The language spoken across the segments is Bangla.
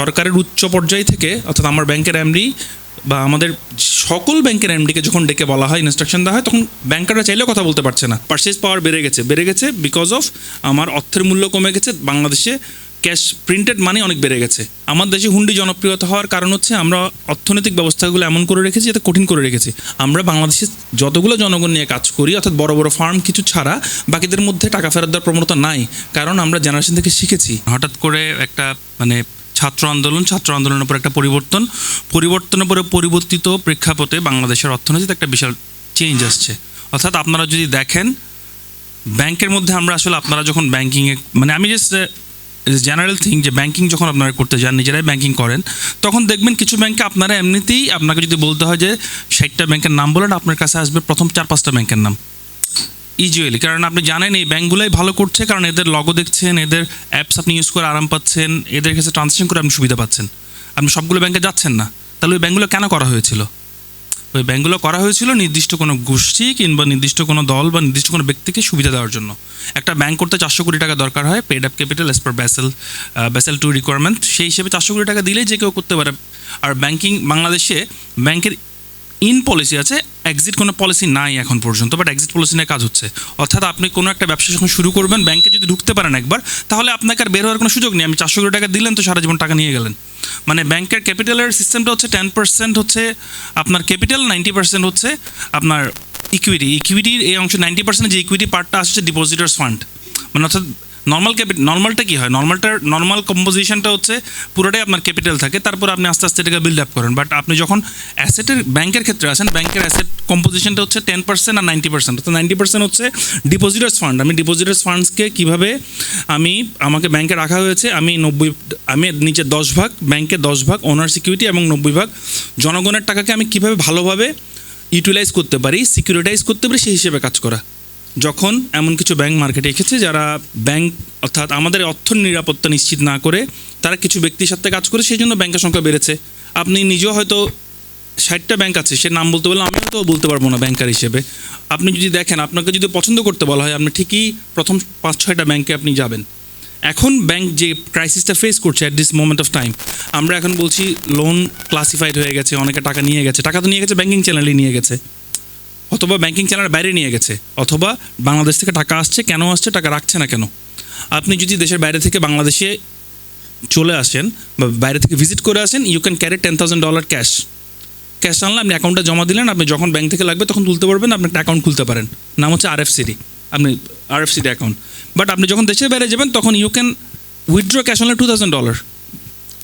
সরকারের উচ্চ পর্যায় থেকে, অর্থাৎ আমার ব্যাংকের এমডি বা আমাদের সকল ব্যাংকের এমডিকে যখন ডেকে বলা হয় ইনস্ট্রাকশন দেওয়া হয়, তখন ব্যাংকাররা চাইলেও কথা বলতে পারছে না। পার্চেস পাওয়ার বেড়ে গেছে বেড়ে গেছে বিকজ অফ আমার অর্থের মূল্য কমে গেছে, বাংলাদেশে ক্যাশ প্রিন্টেড মানি অনেক বেড়ে গেছে। আমার দেশে হুন্ডি জনপ্রিয়তা হওয়ার কারণ হচ্ছে আমরা অর্থনৈতিক ব্যবস্থাগুলো এমন করে রেখেছি, যাতে কঠিন করে রেখেছি। আমরা বাংলাদেশে যতগুলো জনগণ নিয়ে কাজ করি, অর্থাৎ বড় বড় ফার্ম কিছু ছাড়া, বাকিদের মধ্যে টাকা ফেরত দেওয়ার প্রবণতা নাই। কারণ আমরা জেনারেশন থেকে শিখেছি। হঠাৎ করে একটা মানে ছাত্র আন্দোলন, ছাত্র আন্দোলনের উপর একটা পরিবর্তন। পরিবর্তনের পরে পরিবর্তিত প্রেক্ষাপটে বাংলাদেশের অর্থনীতিতে একটা বিশাল চেঞ্জ আসছে। অর্থাৎ আপনারা যদি দেখেন, ব্যাংকের মধ্যে আমরা আসলে আপনারা যখন ব্যাংকিংয়ে মানে আমি জাস্ট জেনারেল থিং যে ব্যাংকিং যখন আপনারা করতে যান, নিজেরাই ব্যাংকিং করেন, তখন দেখবেন কিছু ব্যাংকে আপনারা এমনিতেই আপনাকে যদি বলতে হয় যে ষাটটা ব্যাংকের নাম বলেন, আপনার কাছে আসবে প্রথম চার পাঁচটা ব্যাংকের নাম। ইউজুয়ালি কারণ আপনি জানেন এই ব্যাঙ্কগুলোই ভালো করছে, কারণ এদের লগো দেখছেন, এদের অ্যাপস আপনি ইউজ করে আরাম পাচ্ছেন, এদের কাছে ট্রানজেকশন করে আপনি সুবিধা পাচ্ছেন। আপনি সবগুলো ব্যাংকে যাচ্ছেন না। তাহলে ওই ব্যাঙ্কগুলো কেন করা হয়েছিল? ওই ব্যাঙ্কগুলো করা হয়েছিল নির্দিষ্ট কোনো গোষ্ঠী কিংবা নির্দিষ্ট কোনো দল বা নির্দিষ্ট কোনো ব্যক্তিকে সুবিধা দেওয়ার জন্য। একটা ব্যাংক করতে চারশো কোটি টাকা দরকার হয় paid up capital as per Basel Basel two requirement সেই হিসেবে চারশো কোটি টাকা দিলেই যে কেউ করতে পারে। আর ব্যাংকিং বাংলাদেশে ব্যাংকের ইন পলিসি আছে এক্সিট কোনো পলিসি নাই এখন পর্যন্ত বাট এক্সিট পলিসি নিয়ে কাজ হচ্ছে। অর্থাৎ আপনি কোনো একটা ব্যবসা যখন শুরু করবেন ব্যাংকে যদি ঢুকতে পারেন একবার, তাহলে আপনাকে আর বের হওয়ার কোনো সুযোগ নেই। আমি চারশো কোটি টাকা দিলেন তো সারা জীবন টাকা নিয়ে গেলেন। মানে ব্যাংকের ক্যাপিটালের সিস্টেমটা হচ্ছে টেন পার্সেন্ট হচ্ছে আপনার ক্যাপিটাল নাইনটি পার্সেন্ট হচ্ছে আপনার ইকুইটি ইকুইটির এই অংশ নাইনটি পার্সেন্ট যে ইকুইটি পার্টটা আসছে ডিপোজিটার্স ফান্ড মানে অর্থাৎ নর্মাল ক্যাপিটাল নর্মালটা কী হয়? নর্মালটার নর্মাল কম্পোজিশনটা হচ্ছে পুরোটাই আপনার ক্যাপিটাল থাকে, তারপর আপনি আস্তে আস্তে এটাকে বিল্ড আপ করেন। বাট আপনি যখন অ্যাসেটের ব্যাংকের ক্ষেত্রে আসেন, ব্যাংকের অ্যাসেট কম্পোজিশনটা হচ্ছে টেন পার্সেন্ট আর নাইনটি পার্সেন্ট তো নাইনটি পার্সেন্ট হচ্ছে ডিপোজিটার্স ফান্ড আমি ডিপোজিটার্স ফান্ডসকে কীভাবে আমি, আমাকে ব্যাংকে রাখা হয়েছে, আমি নব্বই, আমি নিচে দশ ভাগ, ব্যাংকে দশ ভাগ ওনার সিকিউরিটি এবং নব্বই ভাগ, জনগণের টাকাকে আমি কীভাবে ভালোভাবে ইউটিলাইজ করতে পারি সিকিউরিটাইজ করতে পারি, সেই হিসেবে কাজ করা। যখন এমন কিছু ব্যাংক মার্কেটে এসেছে যারা ব্যাংক অর্থাৎ আমাদের অর্থ নিরাপত্তা নিশ্চিত না করে তারা কিছু ব্যক্তির সাথে কাজ করে সেই জন্য ব্যাংকের সংখ্যা বেড়েছে। আপনি নিজেও হয়তো ষাটটা ব্যাংক আছে, সে নাম বলতে বললে আমিও তো বলতে পারব না ব্যাংকার হিসেবে। আপনি যদি দেখেন, আপনাকে যদি পছন্দ করতে বলা হয়, আপনি ঠিকই প্রথম পাঁচ, ছয়টা ব্যাংকে আপনি যাবেন। এখন ব্যাংক যে ক্রাইসিসটা ফেস করছে at this moment of time আমরা এখন বলছি লোন ক্লাসিফাইড হয়ে গেছে, অনেকে টাকা নিয়ে গেছে। টাকা তো নিয়ে গেছে ব্যাংকিং চ্যানেলই নিয়ে গেছে। অথবা ব্যাংকিং চ্যানেলের বাইরে নিয়ে গেছে, অথবা বাংলাদেশ থেকে টাকা আসছে, কেন আসছে, টাকা রাখছে না কেন? আপনি যদি দেশের বাইরে থেকে বাংলাদেশে চলে আসেন বা বাইরে থেকে ভিজিট করে আসেন you can carry ten thousand dollar cash cash আনলে আপনি অ্যাকাউন্টে জমা দিলেন, আপনি যখন ব্যাংক থেকে লাগবে তখন তুলতে পারবেন, আপনি একটা অ্যাকাউন্ট খুলতে পারেন। নাম হচ্ছে আরএফসিডি আপনি আরএফসিডি অ্যাকাউন্ট বাট আপনি যখন দেশের বাইরে যাবেন, তখন you can withdraw cash only two thousand dollar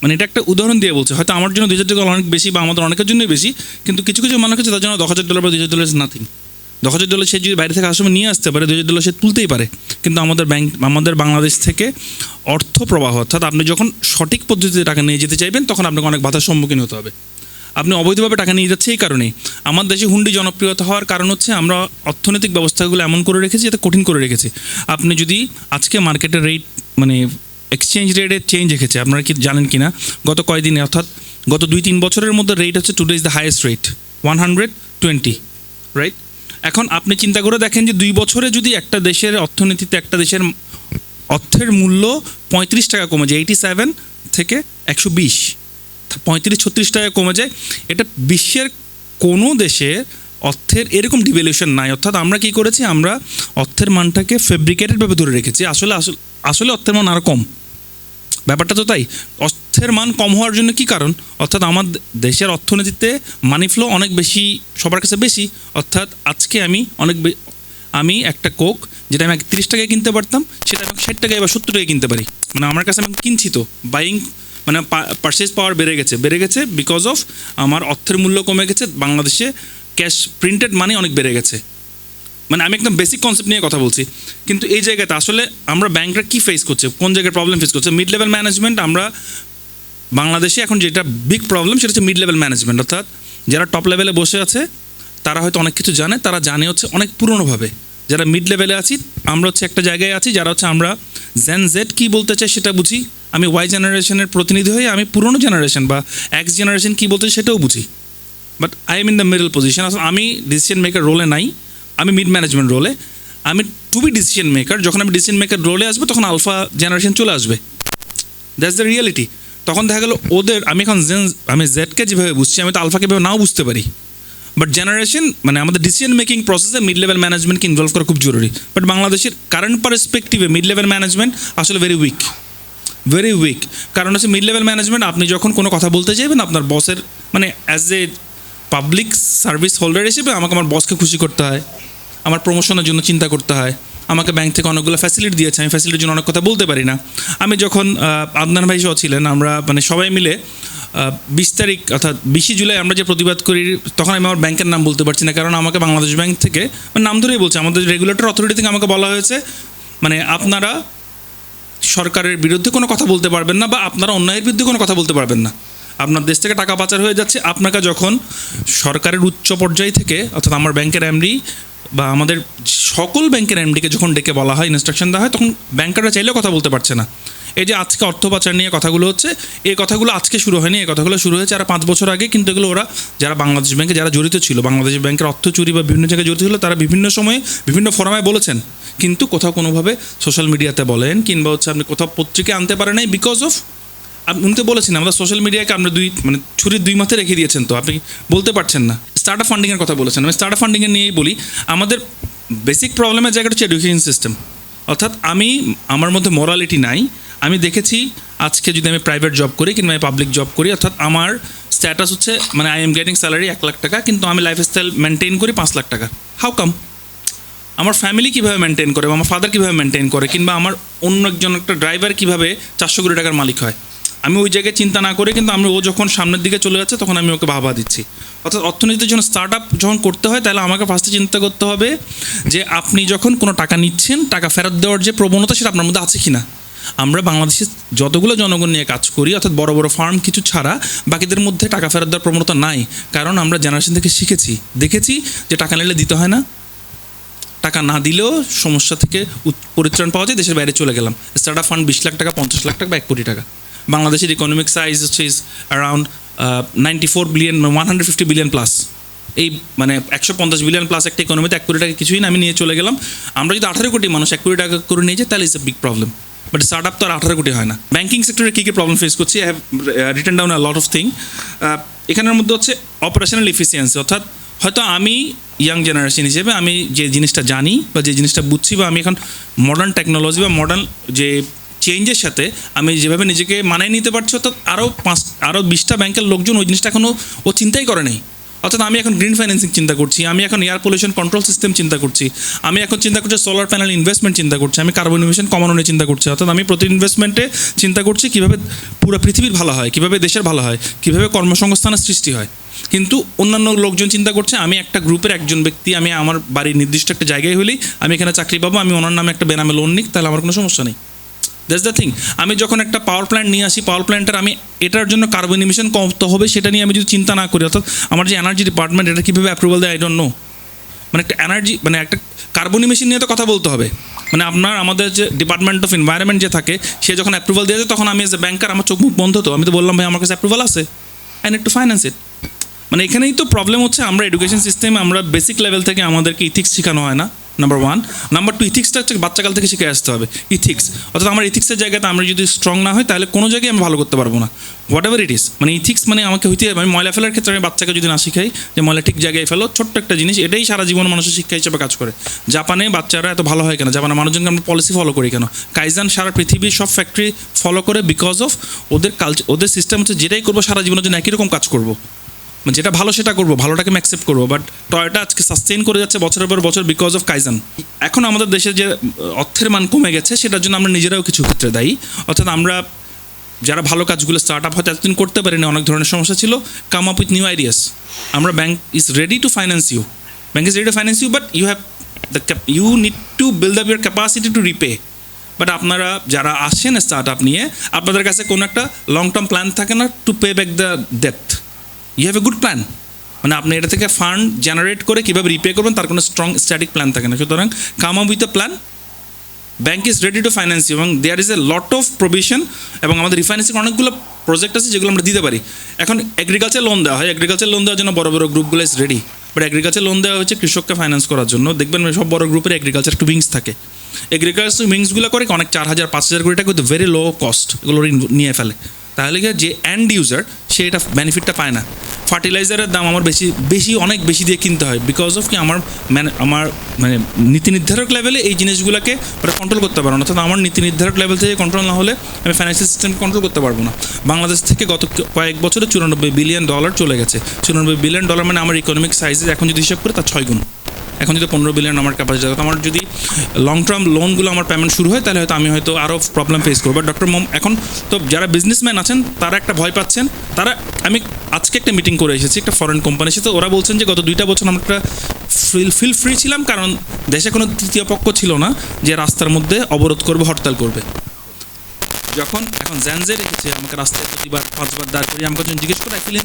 মানে এটা একটা উদাহরণ দিয়ে বলছে, হয়তো আমার জন্য দুই হাজার ডলার অনেক বেশি বা আমাদের অনেকের জন্যই বেশি, কিন্তু কিছু কিছু মানুষ আছে তার জন্য দশ হাজার ডলার বা দুই হাজার ডলার নাথিং দশ হাজার ডলার সে যদি বাইরে থেকে আসামে নিয়ে আসতে পারে, দুই হাজার ডলার সে তুলতেই পারে। কিন্তু আমাদের ব্যাংক আমাদের বাংলাদেশ থেকে অর্থ প্রবাহ, অর্থাৎ আপনি যখন সঠিক পদ্ধতিতে টাকা নিয়ে যেতে চাইবেন, তখন আপনাকে অনেক বাধার সম্মুখীন হতে হবে। আপনি অবৈধভাবে টাকা নিয়ে যাচ্ছে এই কারণেই। আমার দেশে হুন্ডি জনপ্রিয়তা হওয়ার কারণ হচ্ছে আমরা অর্থনৈতিক ব্যবস্থাগুলো এমন করে রেখেছি, যাতে কঠিন করে রেখেছি। আপনি যদি আজকে মার্কেটের রেট মানে এক্সচেঞ্জ রেটে চেঞ্জ রেখেছে আপনারা কি জানেন কি না গত কয়দিনে, অর্থাৎ গত দুই তিন বছরের মধ্যে রেট হচ্ছে today is the highest rate one hundred twenty right এখন আপনি চিন্তা করে দেখেন যে দুই বছরে যদি একটা দেশের অর্থনীতিতে একটা দেশের অর্থের মূল্য পঁয়ত্রিশ টাকা কমে যায় এইটি সেভেন থেকে একশো বিশ, পঁয়ত্রিশ, ছত্রিশ টাকা কমে যায়, এটা বিশ্বের কোনো দেশে অর্থের এরকম ডিভ্যালুয়েশন নাই। অর্থাৎ আমরা কি করেছি? আমরা অর্থের মানটাকে ফেব্রিকেটেডভাবে ধরে রেখেছি। আসলে আসলে আসলে অর্থের মান আরও কম। ব্যাপারটা তো তাই। অর্থের মান কম হওয়ার জন্য কি কারণ? অর্থাৎ আমার দেশের অর্থনীতিতে মানি ফ্লো অনেক বেশি, সবার কাছে বেশি। অর্থাৎ আজকে আমি অনেক আমি একটা কোক যেটা আমি তিরিশ টাকায় কিনতে পারতাম, সেটা আমি ষাট টাকায় বা সত্তর টাকায় কিনতে পারি। মানে আমার কাছে আমি কিনছি তো। বাইং মানে পারচেস পাওয়ার বেড়ে গেছে। বেড়ে গেছে বিকজ অফ আমার অর্থের মূল্য কমে গেছে। বাংলাদেশে ক্যাশ প্রিন্টেড মানি অনেক বেড়ে গেছে। মানে আমি একদম বেসিক কনসেপ্ট নিয়ে কথা বলছি। কিন্তু এই জায়গাতে আসলে আমরা ব্যাংকরা কী ফেস করছে, কোন জায়গায় প্রবলেম ফেস করছে? মিড লেভেল ম্যানেজমেন্ট আমরা বাংলাদেশে এখন যেটা বিগ প্রবলেম সেটা হচ্ছে মিড লেভেল ম্যানেজমেন্ট অর্থাৎ যারা টপ লেভেলে বসে আছে, তারা হয়তো অনেক কিছু জানে, তারা জানে হচ্ছে অনেক পুরনোভাবে। যারা মিড লেভেলে আছি, আমরা হচ্ছে একটা জায়গায় আছি, যারা হচ্ছে আমরা জেন জেড কী বলতে চাই সেটা বুঝি। আমি ওয়াই জেনারেশনের প্রতিনিধি হয়ে আমি পুরনো জেনারেশন বা এক্স জেনারেশন কী বলতে সেটাও বুঝি। But I am in the middle position আসলে আমি ডিসিশন মেকার রোলে নাই। আমি মিড ম্যানেজমেন্ট রোলে আমি টু বি ডিসিশন মেকার যখন আমি ডিসিশন মেকার রোলে আসব, তখন আলফা জেনারেশন চলে আসবে। দ্যাটস দ্য রিয়েলিটি তখন দেখা গেলো ওদের, আমি এখন জেন আমি জেডকে যেভাবে বুঝছি, আমি তো আলফাকে এভাবে নাও বুঝতে পারি। বাট জেনারেশন মানে আমাদের ডিসিশন মেকিং প্রসেসে মিড লেভেল ম্যানেজমেন্টকে ইনভলভ করা খুব জরুরি। বাট বাংলাদেশের কারেন্ট পার্সপেক্টিভে মিড লেভেল ম্যানেজমেন্ট আসলে ভেরি উইক ভেরি উইক কারণ হচ্ছে মিড লেভেল ম্যানেজমেন্ট আপনি যখন কোনো কথা বলতে চাইবেন, আপনার বসের মানে as a public service holder হিসেবে আমাকে আমার বসকে খুশি করতে হয়। আমার প্রমোশনের জন্য চিন্তা করতে হয়। আমাকে ব্যাংক থেকে অনেকগুলো ফ্যাসিলিটি দিয়েছে। আমি ফ্যাসিলিটির জন্য অনেক কথা বলতে পারি না। আমি যখন আদনান ভাই সহ ছিলেন, আমরা মানে সবাই মিলে বিশ তারিখ অর্থাৎ বিশে জুলাই আমরা যে প্রতিবাদ করি, তখন আমি আমার ব্যাংকের নাম বলতে পারছি না। কারণ আমাকে বাংলাদেশ ব্যাংক থেকে মানে নাম ধরেই বলছে, আমাদের রেগুলেটর অথরিটি থেকে আমাকে বলা হয়েছে মানে আপনারা সরকারের বিরুদ্ধে কোনো কথা বলতে পারবেন না বা আপনারা অন্যায়ের বিরুদ্ধে কোনো কথা বলতে পারবেন না। আপনার দেশ থেকে টাকা পাচার হয়ে যাচ্ছে। আপনাকে যখন সরকারের উচ্চ পর্যায় থেকে, অর্থাৎ আমার ব্যাংকের এমডি বা আমাদের সকল ব্যাংকের এমডিকে যখন ডেকে বলা হয় ইনস্ট্রাকশন দেওয়া হয়, তখন ব্যাংকাররা চাইলেও কথা বলতে পারছে না। এই যে আজকে অর্থ পাচার নিয়ে কথাগুলো হচ্ছে, এই কথাগুলো আজকে শুরু হয়নি, এই কথাগুলো শুরু হয়েছে আর পাঁচ বছর আগে কিন্তু এগুলো ওরা যারা বাংলাদেশ ব্যাংকে যারা জড়িত ছিল, বাংলাদেশ ব্যাংকের অর্থ চুরি বা বিভিন্ন জায়গায় জড়িত ছিল, তারা বিভিন্ন সময়ে বিভিন্ন ফোরামে বলেছেন। কিন্তু কোথাও কোনোভাবে সোশ্যাল মিডিয়াতে বলেন কিংবা হচ্ছে আপনি কোথাও পত্রিকা আনতে পারেন নাই বিকজ অফ উনি তো বলেছেন আমাদের সোশ্যাল মিডিয়াকে আমরা দুই মানে ছুরির দুই মাথায় রেখে দিয়েছেন তো, আপনি বলতে পারছেন না। স্টার্ট আপ ফান্ডিংয়ের কথা বলেছেন। আমি স্টার্ট আপ ফান্ডিংয়ের নিয়েই বলি, আমাদের বেসিক প্রবলেমের জায়গাটা হচ্ছে এডুকেশন সিস্টেম অর্থাৎ আমি, আমার মধ্যে মরালিটি নাই। আমি দেখেছি, আজকে যদি আমি প্রাইভেট জব করি কিংবা আমি পাবলিক জব করি, অর্থাৎ আমার স্ট্যাটাস হচ্ছে মানে আই এম গেটিং স্যালারি এক লাখ টাকা, কিন্তু আমি লাইফস্টাইল মেনটেন করি পাঁচ লাখ টাকা। হাউ কাম আমার ফ্যামিলি কীভাবে মেনটেন করে, বা আমার ফাদার কীভাবে মেনটেন করে, কিংবা আমার অন্য একজন একটা ড্রাইভার কীভাবে চারশো কোটি টাকার মালিক হয়? আমি ওই জায়গায় চিন্তা না করে কিন্তু আমি ও যখন সামনের দিকে চলে যাচ্ছে, তখন আমি ওকে ভাবা দিচ্ছি। অর্থাৎ অর্থনীতির জন্য স্টার্ট আপ যখন করতে হয়, তাহলে আমাকে ফার্স্টে চিন্তা করতে হবে যে আপনি যখন কোনো টাকা নিচ্ছেন, টাকা ফেরত দেওয়ার যে প্রবণতা সেটা আপনার মধ্যে আছে কি না আমরা বাংলাদেশে যতগুলো জনগণ নিয়ে কাজ করি, অর্থাৎ বড় বড় ফার্ম কিছু ছাড়া বাকিদের মধ্যে টাকা ফেরত দেওয়ার প্রবণতা নাই। কারণ আমরা জেনারেশন থেকে শিখেছি। দেখেছি যে টাকা নিলে দিতে হয় না। টাকা না দিলেও সমস্যা থেকে পরিত্রাণ পাওয়া যায়। দেশের বাইরে চলে গেলাম। স্টার্ট আপ ফান্ড বিশ লাখ টাকা, পঞ্চাশ লাখ টাকা বা এক কোটি টাকা। বাংলাদেশের ইকোনমিক সাইজ হচ্ছে is around ninety four billion one hundred fifty billion plus এই মানে একশো পঞ্চাশ বিলিয়ন প্লাস একটা ইকোনমিতে এক কোটি টাকা কিছুই না, আমি নিয়ে চলে গেলাম। আমরা যদি আঠারো কোটি মানুষ এক কোটি টাকা করে নিয়ে যাই, তাহলে is a big problem but start up তো আর আঠারো কোটি হয় না। ব্যাঙ্কিং সেক্টরে কী কী প্রবলেম ফেস করছি? I have written down a lot of thing এখানের মধ্যে হচ্ছে অপারেশনাল ইফিসিয়েন্সি অর্থাৎ হয়তো আমি ইয়াং জেনারেশন হিসেবে আমি যে জিনিসটা জানি বা যে জিনিসটা বুঝছি বা আমি এখন মডার্ন টেকনোলজি বা মডার্ন যে চেঞ্জের সাথে আমি যেভাবে নিজেকে মানায় নিতে পারছি, অর্থাৎ আরও পাঁচ আরও বিশটা ব্যাংকের লোকজন ওই জিনিসটা এখনও ও চিন্তাই করে নেই। অর্থাৎ আমি এখন গ্রিন ফাইন্যান্সিং চিন্তা করছি, আমি এখন এয়ার পলিউশন কন্ট্রোল সিস্টেম চিন্তা করছি, আমি এখন চিন্তা করছি সোলার প্যানেল ইনভেস্টমেন্ট চিন্তা করছি, আমি কার্বন ইমিশন কমানো নিয়ে চিন্তা করছি। অর্থাৎ আমি প্রতি ইনভেস্টমেন্টে চিন্তা করছি কীভাবে পুরো পৃথিবীর ভালো হয়, কীভাবে দেশের ভালো হয়, কীভাবে কর্মসংস্থানের সৃষ্টি হয়। কিন্তু অন্যান্য লোকজন চিন্তা করছে, আমি একটা গ্রুপের একজন ব্যক্তি, আমি আমার বাড়ির নির্দিষ্ট একটা জায়গায় হলেই আমি এখানে চাকরি পাবো, আমি ওনার নামে একটা বেনামে লোন নিই তাহলে আমার কোনো সমস্যা নেই। দ্যাটস দ্য থিং আমি যখন একটা পাওয়ার প্ল্যান্ট নিয়ে আসি পাওয়ার প্ল্যান্টের আমি এটার জন্য কার্বন ইমিশন কমতে হবে, সেটা নিয়ে আমি যদি চিন্তা না করি, অর্থাৎ আমার যে এনার্জি ডিপার্টমেন্ট এটা কীভাবে অ্যাপ্রুভাল দেয় আই ডোন্ট নো মানে একটা এনার্জি মানে একটা কার্বন ইমিশন নিয়ে তো কথা বলতে হবে। মানে আপনার, আমাদের যে ডিপার্টমেন্ট অফ এনভায়রনমেন্ট যে থাকে, সে যখন অ্যাপ্রুভাল দিয়ে তখন আমি এজ এ ব্যাংকার আমার চোখ মুখ বন্ধ তো। আমি তো বললাম, ভাই, আমার কাছে অ্যাপ্রুভাল আছে। I need to finance it মানে এখানেই তো প্রবলেম হচ্ছে, আমরা এডুকেশন সিস্টেমে আমরা বেসিক লেভেল থেকে আমাদেরকে ইথিক্স শেখানো হয় না। নাম্বার ওয়ান নাম্বার টু ইথিক্সটা হচ্ছে বাচ্চাকাল থেকে শিখে আসতে হবে। ইথিক্স অর্থাৎ আমার ইথিক্সের জায়গাতে আমরা যদি স্ট্রং না হয় তাহলে কোনো জায়গায় আমি ভালো করতে পারব না। হোয়াট এভার ইট ইস মানে ইথিক্স মানে আমাকে হইতে আমি ময়লা ফেলার ক্ষেত্রে আমি বাচ্চাকে যদি না শিখাই, যে ময়লা ঠিক জায়গায় ফেলো, ছোট্ট একটা জিনিস, এটাই সারা জীবন মানুষের শিক্ষা হিসেবে কাজ করে। জাপানে বাচ্চারা এত ভালো হয় কেন? জাপানের মানুষজনকে আমরা পলিসি ফলো করি কেন? কাইজান সারা পৃথিবীর সব ফ্যাক্টরি ফলো করে বিকজ অফ ওদের কালচার ওদের সিস্টেম হচ্ছে যেটাই করব, সারা জীবনের জন্য একই রকম কাজ করব। মানে যেটা ভালো সেটা করব, ভালোটাকে আমি অ্যাকসেপ্ট করব। বাট টয়টা আজকে সাস্টেইন করে যাচ্ছে বছরের পর বছর বিকজ অফ কাইজান এখন আমাদের দেশের যে অর্থের মান কমে গেছে, সেটার জন্য আমরা নিজেরাও কিছু ক্ষেত্রে দায়ী। অর্থাৎ আমরা যারা ভালো কাজগুলো স্টার্ট আপ হয়তো এতদিন করতে পারিনি, অনেক ধরনের সমস্যা ছিল come up with new ideas আমরা bank is ready to finance you bank is ready to finance you but you have the you need to build up your capacity to repay but আপনারা যারা আসেন স্টার্ট আপ নিয়ে, আপনাদের কাছে কোনো একটা লং টার্ম প্ল্যান থাকে না to pay back the depth you have a good plan মানে আপনি এটা থেকে ফান্ড জেনারেট করে কীভাবে রিপে করবেন, তার কোনো স্ট্রং স্ট্যাটিক প্ল্যান থাকে না। সুতরাং come up with a plan bank is ready to finance এবং there is a lot of provision এবং আমাদের রিফাইন্যান্সিং অনেকগুলো প্রজেক্ট আছে যেগুলো আমরা দিতে পারি। এখন এগ্রিকালচার লোন দেওয়া হয়। এগ্রিকালচার লোন দেওয়ার জন্য বড় বড় গ্রুপগুলো is ready but agriculture loan দেওয়া হচ্ছে কৃষককে ফাইন্যান্স করার জন্য। দেখবেন সব বড় গ্রুপের এগ্রিকালচার একটু উইংস থাকে। এগ্রিকালচার উইংসগুলো করে অনেক চার হাজার, পাঁচ হাজার কোটি টাকা উইথ ভেরি লো কস্ট এগুলো নিয়ে ফেলে। তাহলে গিয়ে যে অ্যান্ড ইউজার সে এটা বেনিফিটটা পায় না। ফার্টিলাইজারের দাম আমার বেশি বেশি, অনেক বেশি দিয়ে কিনতে হয় বিকজ অফ কি আমার মানে আমার মানে নীতি নির্ধারক লেভেলে এই জিনিসগুলোকে ওরা কন্ট্রোল করতে পারব না। অর্থাৎ আমার নীতি নির্ধারক লেভেল থেকে কন্ট্রোল না হলে আমি ফাইন্যান্সিয়াল সিস্টেম কন্ট্রোল করতে পারব না। বাংলাদেশ থেকে গত কয়েক বছরে চুরানব্বই বিলিয়ন ডলার চলে গেছে। চুরানব্বই বিলিয়ন ডলার মানে আমার ইকোনমিক সাইজে এখন যদি হিসাব করে, তার ছয় গুণ। এখন যদি পনেরো বিলিয়ন আমার ক্যাপাসিটি থাকে আমার যদি লং টার্ম লোনগুলো আমার পেমেন্ট শুরু হয়, তাহলে হয়তো আমি হয়তো আরও প্রবলেম ফেস করব। বাট ডক্টর মোম, এখন তো যারা বিজনেসম্যান আছেন, তারা একটা ভয় পাচ্ছেন। তারা, আমি আজকে একটা মিটিং করে এসেছি, একটা ফরেন কোম্পানির সাথে। ওরা বলছেন যে গত দুইটা বছর আমরা একটা ফিল ফিল ফ্রি ছিলাম, কারণ দেশে কোনো তৃতীয় পক্ষ ছিল না যে রাস্তার মধ্যে অবরোধ করবে, হরতাল করবে। যখন, এখন জ্যানজে রেখেছে আমাকে রাস্তায় প্রতিবার, পাঁচবার দাঁড় করিয়ে আমাকে যখন জিজ্ঞেস করে ফিল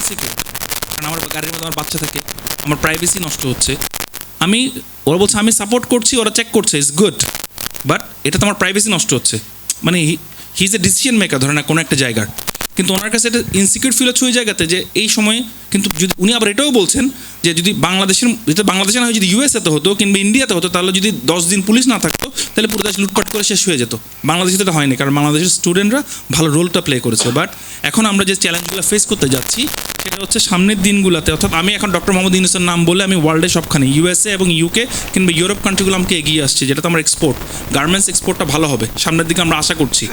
কারণ আমার গাড়ির মধ্যে আমার বাচ্চা থাকে, আমার প্রাইভেসি নষ্ট হচ্ছে। আমি, ওরা বলছে, আমি সাপোর্ট করছি, ওরা চেক করছে ইটস গুড বাট এটা তো আমার প্রাইভেসি নষ্ট হচ্ছে। মানে he is a decision maker ধরে না, কোনো একটা জায়গার। কিন্তু ওনার কাছে এটা ইনসিকিউর ফিল হচ্ছে ওই জায়গাতে যে এই সময়ে কিন্তু যদি উনি আবার এটাও বলছেন যে যদি বাংলাদেশের, যদি বাংলাদেশে না হয়, যদি ইউএসএতে হতো কিংবা ইন্ডিয়াতে হতো, তাহলে যদি দশ দিন পুলিশ না থাকতো, তাহলে পুরো দেশ লুটপাট করে শেষ হয়ে যেত। বাংলাদেশে তো হয়নি, কারণ বাংলাদেশের স্টুডেন্টরা ভালো রোলটা প্লে করেছে। বাট এখন আমরা যে চ্যালেঞ্জগুলো ফেস করতে যাচ্ছি, সেটা হচ্ছে সামনের দিনগুলোতে। অর্থাৎ আমি এখন ডক্টর মোহাম্মদ ইউনুসের নাম বলে আমি ওয়ার্ল্ডে সবখানে ইউএসএ এবং ইউকে কিংবা ইউরোপ কান্ট্রিগুলো আমাকে এগিয়ে আসছে যেটা তো আমার এক্সপোর্ট গার্মেন্টস এক্সপোর্টটা ভালো হবে। সামনের দিকে আমরা আশা করছি।